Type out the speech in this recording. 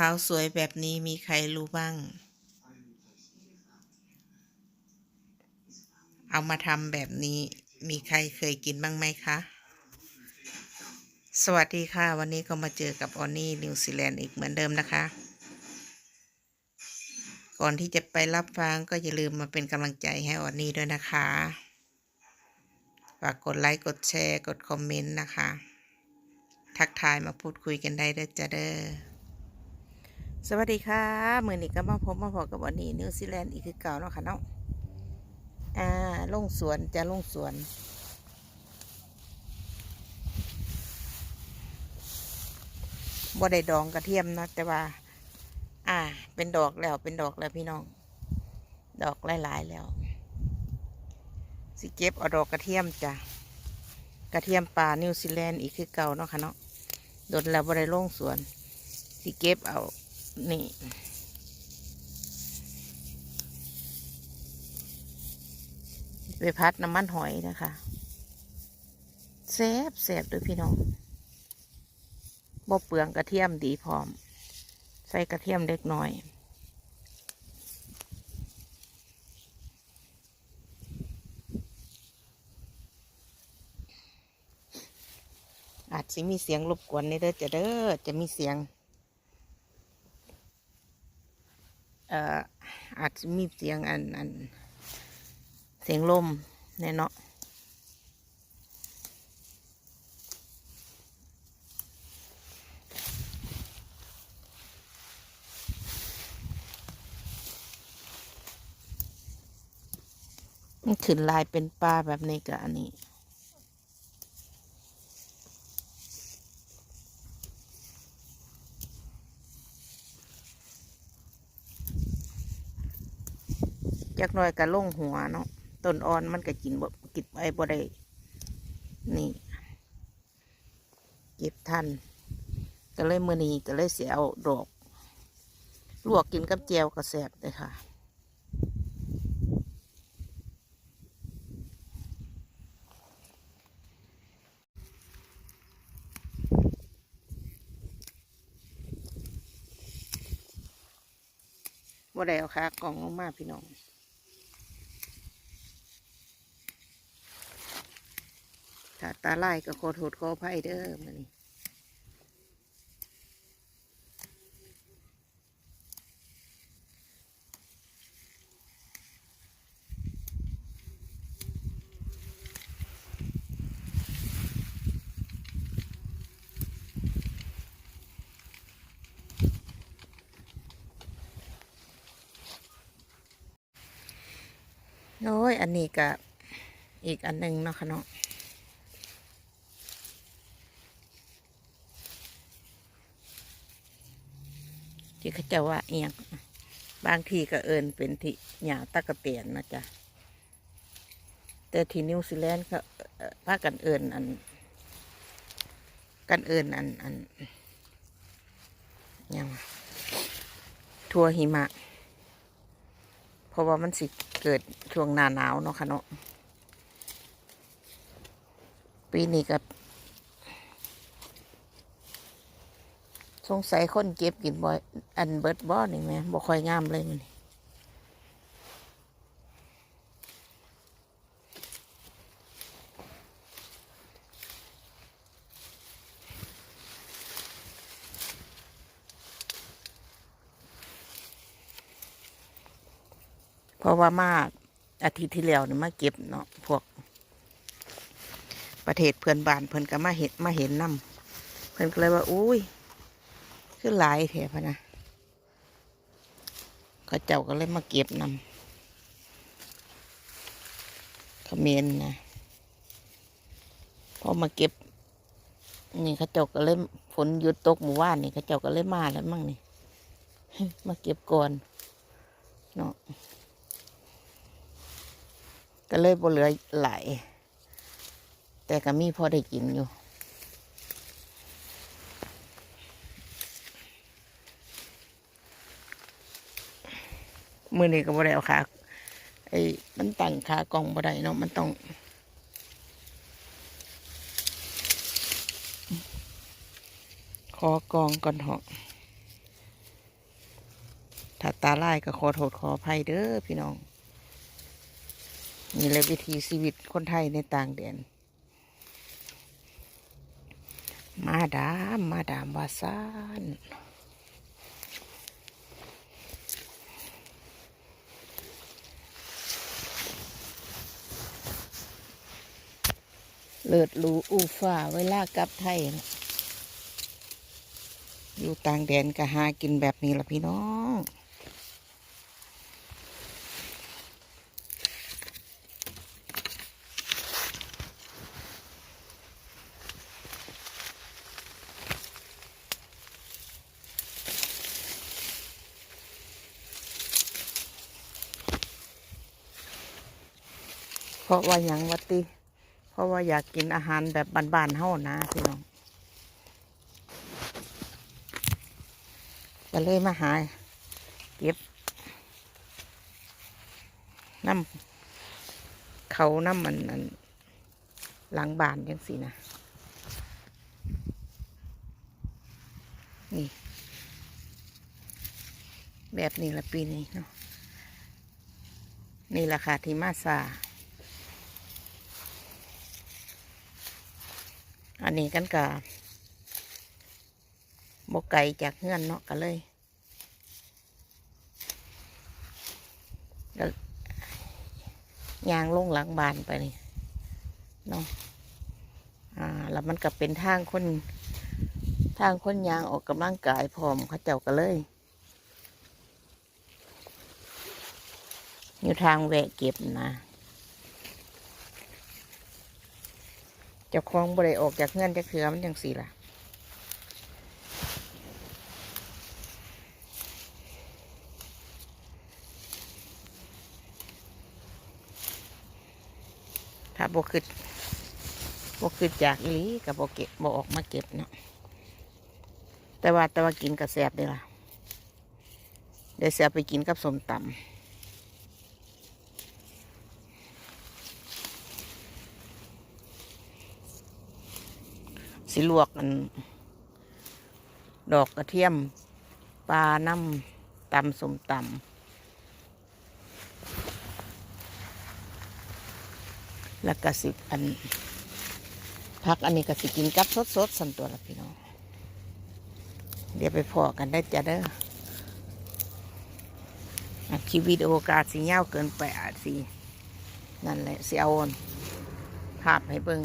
ขาวสวยแบบนี้มีใครรู้บ้าง เอามาทำแบบนี้มีใครเคยกินบ้างไหมคะ สวัสดีค่ะ วันนี้ก็มาเจอกับออนนี่นิวซีแลนด์อีกเหมือนเดิมนะคะ ก่อนที่จะไปรับฟังก็อย่าลืมมาเป็นกำลังใจให้ออนนี่ด้วยนะคะ ฝากกดไลค์ กดแชร์ กดคอมเมนต์นะคะ ทักทายมาพูดคุยกันได้เด้อจ้าเด้อ สวัสดีค่ะมือนี้ก็มาพบมาพอกับวันนี้นิวซีแลนด์อีกคือเก่าเนาะค่ะเนาะอ่าลงสวนจะลงสวน บ่ได้ดองกระเทียมนะแต่ว่า อ่า เป็นดอกแล้วเป็นดอกแล้วพี่น้อง ดอกหลายๆแล้ว สิเก็บเอาดอกกระเทียมจ้ะกระเทียมป่านิวซีแลนด์อีกคือเก่าเนาะค่ะเนาะโดนแล้วบ่ได้ลงสวน สิเก็บเอา นี่ไปพัดน้ำมันหอยนะคะแซบแซบด้วยพี่น้องบ่เปลืองกระเทียมดีพร้อม ใส่กระเทียมเล็กน้อย อาจจะมีเสียงรบกวนในเด้อจะเด้อจะมีเสียง เอ่ออาจจะมีเสียงอันอันเสียงลมแน่เนาะมันขึ้นลายเป็นปลาแบบนี้กับอันนี้ จักหน่อยก็ลงหัวเนาะต้นอ่อนมันก็กินบ่กินไปบ่ได้นี่ เก็บทัน ก็เลยมือนีก็เลยเสียเอาดอกลวกกินกับแจวก็แซบเลยค่ะว่าได้เอาขากล่องลงมาพี่น้องาตาไล่ก็ขอโทษขออภัยเด้อมันนี่โอ้ย อันนี้ก็อีกอันหนึ่งเนาะค่ะเนาะ ที่เขาจะว่าเอียงบางทีก็เอินเป็นที่หยาตะกะเตียนนะจ๊ะแต่ที่นิวซีแลนด์ก็เอ่อพากันเอินอัน กันเอินอันอันยังทัวหิมะ เพราะว่ามันสิเกิดช่วงหน้าหนาวเนาะค่ะเนาะปีนี้ก็ สงสัยคนเก็บกินบ่อยอันเบิดบ่อนี่แม่บ่ค่อยงามเลยมันเพราะว่ามาอาทิตย์ที่แล้วนี่มาเก็บเนาะพวก ประเทศเพื่อนบ้านเพิ่อนก็มาเห็นมาเห็นนํเพิ่อนก็เลยว่าอุ้ย คือหลายแถพะนะเขาเจ้าก็เลยมาเก็บนำเขมรนะพอมาเก็บ นี่เขาเจ้าก็เลยฝนหยุดตกหมู่บ้านนี่เขาเจ้าก็เลยมาแล้วมั่งนี่มาเก็บก่อนเนาะก็เลยบ่เหลือหลายแต่ก็มีพอได้กินอยู่ มือนี้ก็บ่ได้เอาขาไอ้มันตั้งขากองบ่ได้เนาะมันต้องขอกองก่อนเหาะถ้าตาลายก็ขอโทษขออภัยเด้อพี่น้อง นี่เลยวิธีชีวิตคนไทยในต่างแดนมาดาม มาดามวาซาน เลิศหรูอูฟ้าเวลากลับไทยนะอยู่ต่างแดนก็หากินแบบนี้ละพี่น้องเพราะว่าอย่างวัติ เพราะว่าอยากกินอาหารแบบบ้านๆเฮานะพี่น้องก็เลยมาหาเก็บน้ำเขาน้ำมันอันหลังบานยังสินะ นี่ แบบนี้ละปีนี้เนาะนี่แหละค่ะที่มาซา อันนี้กันกับบกไก่จากเงื่อนเนาะกันเลยยางลงหลังบานไปนี่เนาะอ่า แล้วมันก็เป็นทางคนทางคนยางออกกำลังกายพร้อมเขาเจ้าก็เลยอยู่ทางแวะเก็บนะ จ้าของบริออกจากเงื่อนจะเคือมันจังสี่ล่ะถ้าบกขึ้นบกขึ้นจากอีลีกับบกเก็บบกออกมาเก็บเนาะแต่ว่าแต่ว่ากินกับแสบเด้ล่ะเดี๋ยวเสียไปกินกับสมตำ สิลวกอัน ดอกกระเทียมปลาน้ำตำสมตำแล้วก็สิอันพักอันนี้ก็สิกินกับสดๆสันตัวละพี่น้อง เดี๋ยวไปพอกันได้จ้ะเด้อคลิปวิดีโอกาสสีเงาเกินไปอาจสีนั่นแหละเสียเอาภาพให้เบิ่ง